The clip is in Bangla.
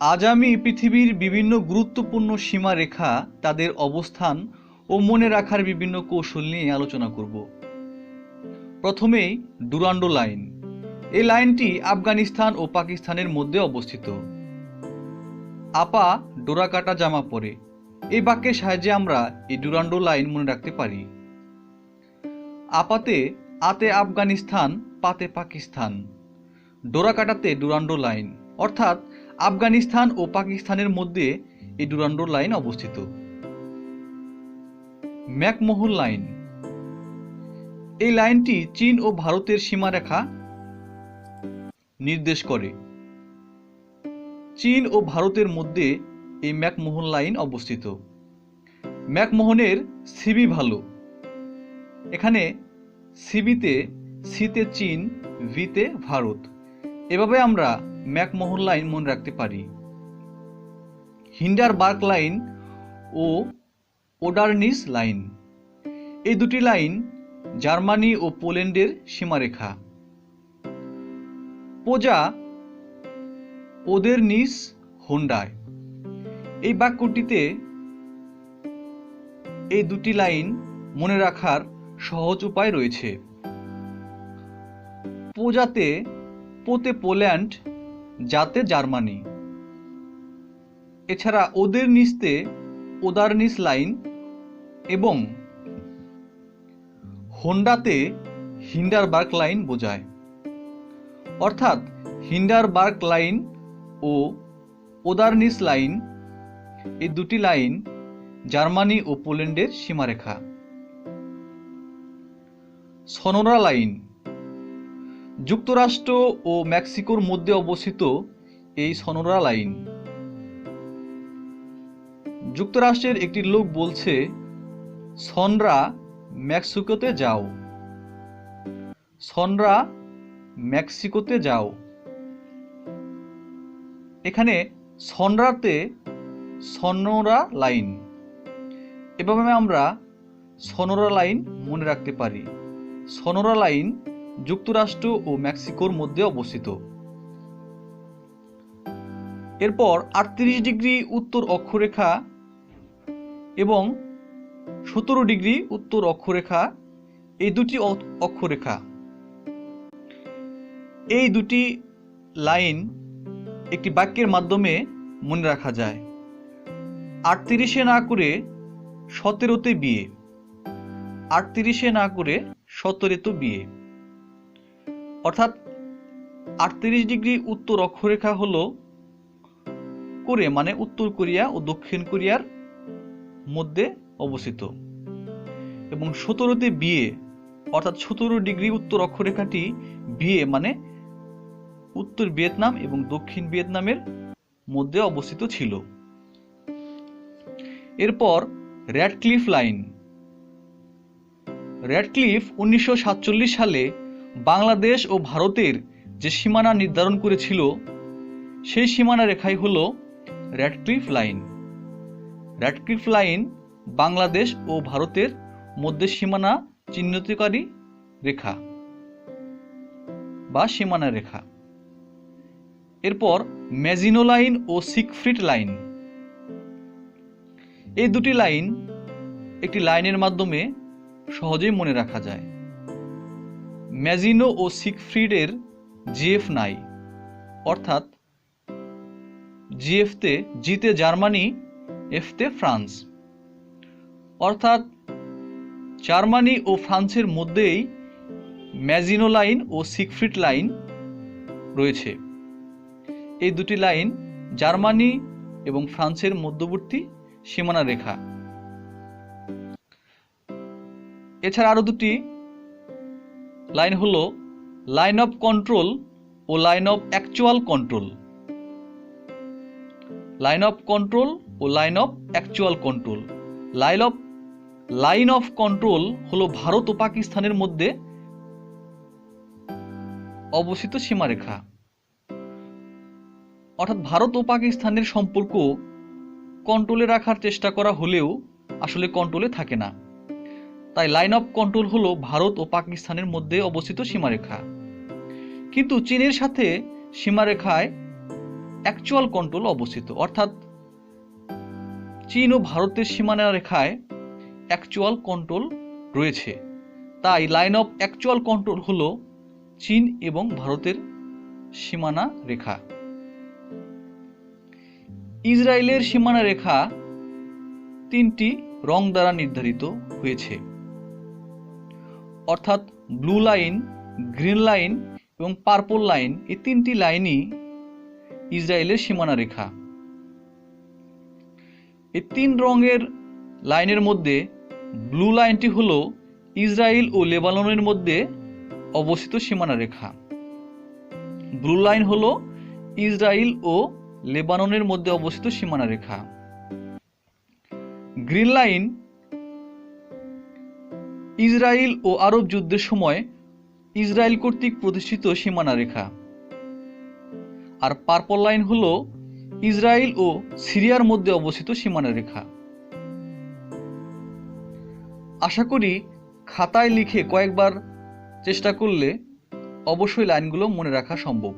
আজ আমি পৃথিবীর বিভিন্ন গুরুত্বপূর্ণ সীমারেখা, তাদের অবস্থান ও মনে রাখার বিভিন্ন কৌশল নিয়ে আলোচনা করব। প্রথমেই ডুরান্ডো লাইন। এই লাইনটি আফগানিস্তান ও পাকিস্তানের মধ্যে অবস্থিত। আপা ডোরাকাটা জামা পরে। এই বাক্যের সাহায্যে আমরা এই ডুরান্ডো লাইন মনে রাখতে পারি। আপাতে আতে আফগানিস্তান, পাতে পাকিস্তান। ডোরাকাটাতে ডুরান্ডো লাইন। অর্থাৎ আফগানিস্তান ও পাকিস্তানের মধ্যে এই ডুরান্ডো লাইন অবস্থিত। McMahon line. এই লাইনটি চীন ও ভারতের সীমারেখা নির্দেশ করে। চীন ও ভারতের মধ্যে এই ম্যাকমোহন লাইন অবস্থিত। ম্যাকমোহনের সিবি ভালো। এখানে সিবিতে, সিতে চীন, ভিতে ভারত। এভাবে আমরা ম্যাকমোহন লাইন মনে রাখতে পারি। হিন্ডার বার্ক লাইন ও ওডারনিস লাইন। এই দুটি লাইন জার্মানি ও পোল্যান্ডের সীমারেখা। পোজা ওদের নিস হোন্ডায়। এই বাক্যটিতে এই দুটি লাইন মনে রাখার সহজ উপায় রয়েছে। পোজাতে পোতে পোল্যান্ড যাতে জার্মানি। এছাড়া ওদের নিস্তে ওদারনিস লাইন এবং হোন্ডাতে হিন্ডারবার্গ লাইন বোঝায়। অর্থাৎ হিন্ডারবার্গ লাইন ও ওদারনিস লাইন এই দুটি লাইন জার্মানি ও পোল্যান্ডের সীমারেখা। Sonora line. যুক্তরাষ্ট্র ও মেক্সিকোর মধ্যে অবস্থিত এই সনোরা লাইন। যুক্তরাষ্ট্রের একটি লোক বলছে, সনরা মেক্সিকোতে যাও। সনরা মেক্সিকোতে যাও। এখানে সনরাতে সনোরা লাইন। এভাবে আমরা সনোরা লাইন মনে রাখতে পারি। সনোরা লাইন যুক্তরাষ্ট্র ও মেক্সিকোর মধ্যে অবস্থিত। এরপর আটত্রিশ ডিগ্রি উত্তর অক্ষরেখা এবং সতেরো ডিগ্রি উত্তর অক্ষরেখা, এই দুটি অক্ষরেখা। এই দুটি লাইন একটি বাক্যের মাধ্যমে মনে রাখা যায়। আটত্রিশে না করে সতেরোতে বিয়ে। আটত্রিশে না করে সতেরোতে বিয়ে। অর্থাৎ আটত্রিশ ডিগ্রি উত্তর অক্ষরেখা হল করে মানে উত্তর কোরিয়া ও দক্ষিণ কোরিয়ার মধ্যে অবস্থিত। এবং সতেরোতে বিয়ে অর্থাৎ সতেরো ডিগ্রি উত্তর অক্ষরেখাটি বিয়ে মানে উত্তর ভিয়েতনাম এবং দক্ষিণ ভিয়েতনামের মধ্যে অবস্থিত ছিল। এরপর র্যাডক্লিফ লাইন র্যাডক্লিফ উনিশশো সাতচল্লিশ সালে বাংলাদেশ ও ভারতের যে সীমানা নির্ধারণ করেছিল, সেই সীমানা রেখাই হল Radcliffe line Radcliffe line Bangladesh ও ভারতের মধ্যে সীমানা চিহ্নিতকারী রেখা বা সীমানা রেখা। এরপর ম্যাজিনো লাইন ও সিকফ্রিট লাইন এই দুটি লাইন একটি লাইনের মাধ্যমে সহজেই মনে রাখা যায়। ম্যাজিনো ও সিকফ্রিডের জিএফ নাই। অর্থাৎ জিএফতে জিতে জার্মানি, এফতে ফ্রান্স। অর্থাৎ, জার্মানি ও ফ্রান্সের মধ্যেই ম্যাজিনো লাইন ও সিকফ্রিট লাইন রয়েছে। এই দুটি লাইন জার্মানি এবং ফ্রান্সের মধ্যবর্তী সীমানা রেখা এছাড়া আরও দুটি লাইন হল line of control O line of actual control. Line of control O line of actual control. Line of line of control হলো ভারত ও পাকিস্তানের মধ্যে অবস্থিত সীমারেখা। অর্থাৎ ভারত ও পাকিস্তানের সম্পর্ক কন্ট্রোলে রাখার চেষ্টা করা হলেও আসলে কন্ট্রোলে থাকে না। তাই লাইন অফ কন্ট্রোল হলো ভারত ও পাকিস্তানের মধ্যে অবস্থিত সীমারেখা। কিন্তু চীনের সাথে সীমারেখায় অ্যাকচুয়াল কন্ট্রোল অবস্থিত। অর্থাৎ চীন ও ভারতের সীমানা রেখায় অ্যাকচুয়াল কন্ট্রোল রয়েছে। তাই লাইন অফ অ্যাকচুয়াল কন্ট্রোল হলো চীন এবং ভারতের সীমানা রেখা ইসরায়েলের সীমানা রেখা তিনটি রং দ্বারা নির্ধারিত হয়েছে। অর্থাৎ ব্লু লাইন গ্রিন লাইন এবং পার্পল লাইন এই তিনটি লাইনই ইসরায়েলের সীমানা রেখা। এই তিন রঙের লাইনের মধ্যে ব্লু লাইনটি হল ইসরায়েল ও লেবাননের মধ্যে অবস্থিত সীমানা রেখা। ব্লু লাইন হল ইসরায়েল ও লেবাননের মধ্যে অবস্থিত সীমানা রেখা। গ্রিন লাইন ইসরায়েল ও আরব যুদ্ধের সময় ইসরায়েল কর্তৃক প্রতিষ্ঠিত সীমানা রেখা। আর পার্পল লাইন হল ইসরায়েল ও সিরিয়ার মধ্যে অবস্থিত সীমানা রেখা। আশা করি খাতায় লিখে কয়েকবার চেষ্টা করলে অবশ্যই লাইনগুলো মনে রাখা সম্ভব।